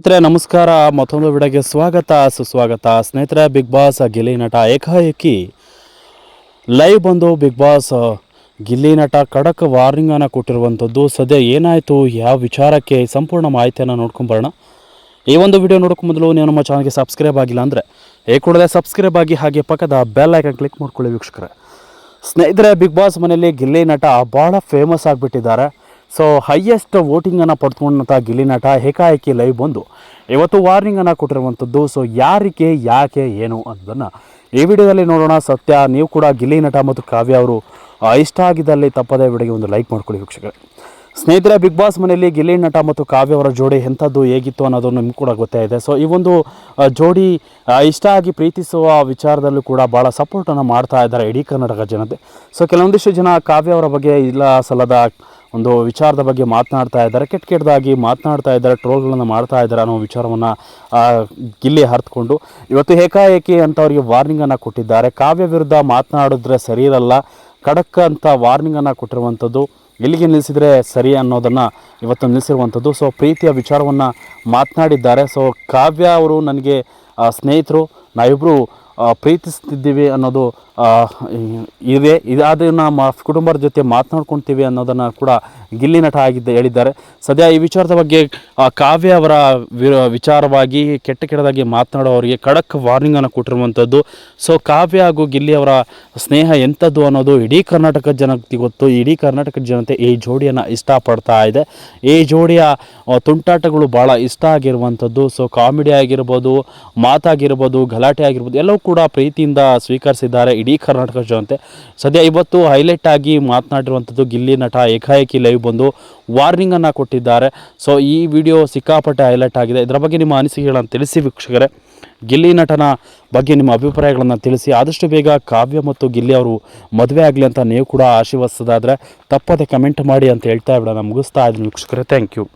ಸ್ನೇಹಿತರೆ, ನಮಸ್ಕಾರ. ಮತ್ತೊಂದು ವಿಡಿಯೋಗೆ ಸ್ವಾಗತ. ಸುಸ್ವಾಗತ. ಸ್ನೇಹಿತರೆ ಬಿಗ್ ಬಾಸ್ ಗಿಲ್ಲಿ ನಟ ಏಕಾಏಕಿ ಲೈವ್ ಬಂದು ಬಿಗ್ ಬಾಸ್ ಗಿಲ್ಲಿ ನಟ ಖಡಕ್ ವಾರ್ನಿಂಗನ್ನು ಕೊಟ್ಟಿರುವಂಥದ್ದು ಸದ್ಯ ಏನಾಯಿತು? ಯಾವ ವಿಚಾರಕ್ಕೆ? ಸಂಪೂರ್ಣ ಮಾಹಿತಿಯನ್ನು ನೋಡ್ಕೊಂಬರೋಣ ಈ ಒಂದು ವಿಡಿಯೋ ನೋಡೋಕೆ ಮೊದಲು ನೀವು ನಮ್ಮ ಚಾನಲ್ಗೆ ಸಬ್ಸ್ಕ್ರೈಬ್ ಆಗಿಲ್ಲ ಅಂದರೆ ಏ ಕೂಡಲೇ ಸಬ್ಸ್ಕ್ರೈಬ್ ಆಗಿ ಹಾಗೆ ಪಕ್ಕದ ಬೆಲ್ ಐಕನ್ ಕ್ಲಿಕ್ ಮಾಡ್ಕೊಳ್ಳಿ ವೀಕ್ಷಕರೇ. ಸ್ನೇಹಿತರೆ ಬಿಗ್ ಬಾಸ್ ಮನೆಯಲ್ಲಿ ಗಿಲ್ಲಿ ನಟ ಭಾಳ ಫೇಮಸ್ ಆಗಿಬಿಟ್ಟಿದ್ದಾರೆ. ಸೊ ಹೈಯೆಸ್ಟ್ ವೋಟಿಂಗನ್ನು ಗಿಲ್ಲಿ ನಟ ಏಕಾಏಕಿ ಲೈವ್ ಬಂದು ಇವತ್ತು ವಾರ್ನಿಂಗನ್ನು ಕೊಟ್ಟಿರುವಂಥದ್ದು ಸೊ ಯಾರಿಗೆ, ಯಾಕೆ, ಏನು ಅನ್ನೋದನ್ನು ಈ ವಿಡಿಯೋದಲ್ಲಿ ನೋಡೋಣ. ಸತ್ಯ, ನೀವು ಕೂಡ ಗಿಲ್ಲಿ ನಟ ಮತ್ತು ಕಾವ್ಯ ಅವರು ಇಷ್ಟ ಆಗಿದ್ದಲ್ಲಿ ತಪ್ಪದೇ ವಿಡಿಯೋಗೆ ಒಂದು ಲೈಕ್ ಮಾಡ್ಕೊಳ್ಳಿ ವೀಕ್ಷಕರೇ. ಸ್ನೇಹಿತರೆ ಬಿಗ್ ಬಾಸ್ ಮನೆಯಲ್ಲಿ ಗಿಲ್ಲಿ ನಟ ಮತ್ತು ಕಾವ್ಯ ಅವರ ಜೋಡಿ ಎಂಥದ್ದು ಹೇಗಿತ್ತು ಅನ್ನೋದು ನಿಮ್ಗೆ ಕೂಡ ಗೊತ್ತೇ ಇದೆ. ಸೊ ಈ ಒಂದು ಜೋಡಿ ಇಷ್ಟ ಆಗಿ ಪ್ರೀತಿಸುವ ವಿಚಾರದಲ್ಲೂ ಕೂಡ ಭಾಳ ಸಪೋರ್ಟನ್ನು ಮಾಡ್ತಾ ಇದ್ದಾರೆ ಇಡೀ ಕರ್ನಾಟಕ ಜನತೆ. ಸೊ ಕೆಲವೊಂದಿಷ್ಟು ಜನ ಕಾವ್ಯ ಅವರ ಬಗ್ಗೆ ಇಲ್ಲ ಸಲ್ಲದ ಒಂದು ವಿಚಾರದ ಬಗ್ಗೆ ಮಾತನಾಡ್ತಾ ಇದ್ದಾರೆ, ಕೆಟ್ಟ ಕೆಟ್ಟದಾಗಿ ಮಾತನಾಡ್ತಾ ಇದ್ದಾರೆ, ಟ್ರೋಲ್ಗಳನ್ನು ಮಾಡ್ತಾ ಇದ್ದಾರೆ ಅನ್ನೋ ವಿಚಾರವನ್ನು ಗಿಲ್ಲಿ ಹರಿದುಕೊಂಡು ಇವತ್ತು ಏಕಾಏಕಿ ಅಂತ ಅವರಿಗೆ ವಾರ್ನಿಂಗನ್ನು ಕೊಟ್ಟಿದ್ದಾರೆ. ಕಾವ್ಯ ವಿರುದ್ಧ ಮಾತನಾಡಿದ್ರೆ ಸರಿ ಇರಲ್ಲ ಖಡಕ್ ಅಂತ ವಾರ್ನಿಂಗನ್ನು ಕೊಟ್ಟಿರುವಂಥದ್ದು, ಎಲ್ಲಿಗೆ ನಿಲ್ಲಿಸಿದರೆ ಸರಿ ಅನ್ನೋದನ್ನು ಇವತ್ತು ನಿಲ್ಲಿಸಿರುವಂಥದ್ದು ಸೊ, ಪ್ರೀತಿಯ ವಿಚಾರವನ್ನು ಮಾತನಾಡಿದ್ದಾರೆ. ಸೊ, ಕಾವ್ಯ ಅವರು ನನಗೆ ಸ್ನೇಹಿತರು ನಾವಿಬ್ಬರು ಪ್ರೀತಿಸ್ತಿದ್ದೀವಿ ಅನ್ನೋದು ಇದೆ. ಇದು ನಮ್ಮ ಕುಟುಂಬದ ಜೊತೆ ಮಾತನಾಡ್ಕೊತೀವಿ ಅನ್ನೋದನ್ನು ಕೂಡ ಗಿಲ್ಲಿ ನಟ ಆಗಿದ್ದ ಹೇಳಿದ್ದಾರೆ. ಸದ್ಯ ಈ ವಿಚಾರದ ಬಗ್ಗೆ ಕಾವ್ಯ ಅವರ ವಿರ- ವಿಚಾರವಾಗಿ ಕೆಟ್ಟ ಕೆಟ್ಟದಾಗಿ ಮಾತನಾಡೋವರಿಗೆ ಖಡಕ್ ವಾರ್ನಿಂಗನ್ನು ಕೊಟ್ಟಿರುವಂಥದ್ದು ಸೊ ಕಾವ್ಯ ಹಾಗೂ ಗಿಲ್ಲಿ ಅವರ ಸ್ನೇಹ ಎಂಥದ್ದು ಅನ್ನೋದು ಇಡೀ ಕರ್ನಾಟಕ ಜನಕ್ಕೆ ಗೊತ್ತು. ಇಡೀ ಕರ್ನಾಟಕ ಜನತೆ ಈ ಜೋಡಿಯನ್ನು ಇಷ್ಟಪಡ್ತಾ ಇದೆ. ಈ ಜೋಡಿಯ ತುಂಟಾಟಗಳು ಭಾಳ ಇಷ್ಟ ಆಗಿರುವಂಥದ್ದು ಸೊ ಕಾಮಿಡಿ ಆಗಿರ್ಬೋದು, ಮಾತಾಗಿರ್ಬೋದು, ಗಲಾಟೆ ಆಗಿರ್ಬೋದು, ಎಲ್ಲವೂ ಕೂಡ ಪ್ರೀತಿಯಿಂದ ಸ್ವೀಕರಿಸಿದ್ದಾರೆ ಇಡೀ ಕರ್ನಾಟಕ ಜನತೆ. ಸದ್ಯ ಇವತ್ತು ಹೈಲೈಟ್ ಆಗಿ ಮಾತನಾಡಿರುವಂಥದ್ದು ಗಿಲ್ಲಿ ನಟ ಏಕಾಏಕಿ ಲೈವ್ ಬಂದು ವಾರ್ನಿಂಗನ್ನು ಕೊಟ್ಟಿದ್ದಾರೆ. ಸೊ ಈ ವಿಡಿಯೋ ಸಿಕ್ಕಾಪಟ್ಟೆ ಹೈಲೈಟ್ ಆಗಿದೆ. ಇದರ ಬಗ್ಗೆ ನಿಮ್ಮ ಅನಿಸಿಕೆಗಳನ್ನು ತಿಳಿಸಿ ವೀಕ್ಷಕರೇ. ಗಿಲ್ಲಿ ನಟನ ಬಗ್ಗೆ ನಿಮ್ಮ ಅಭಿಪ್ರಾಯಗಳನ್ನು ತಿಳಿಸಿ. ಆದಷ್ಟು ಬೇಗ ಕಾವ್ಯ ಮತ್ತು ಗಿಲ್ಲಿ ಅವರು ಮದುವೆ ಆಗಲಿ ಅಂತ ನೀವು ಕೂಡ ಆಶೀರ್ವದಿಸೋದಾದರೆ ತಪ್ಪದೆ ಕಮೆಂಟ್ ಮಾಡಿ ಅಂತ ಹೇಳ್ತಾ ಬಿಡೋಣ ಮುಗಿಸ್ತಾ ಇದ್ದೀನಿ ವೀಕ್ಷಕರೇ. Thank you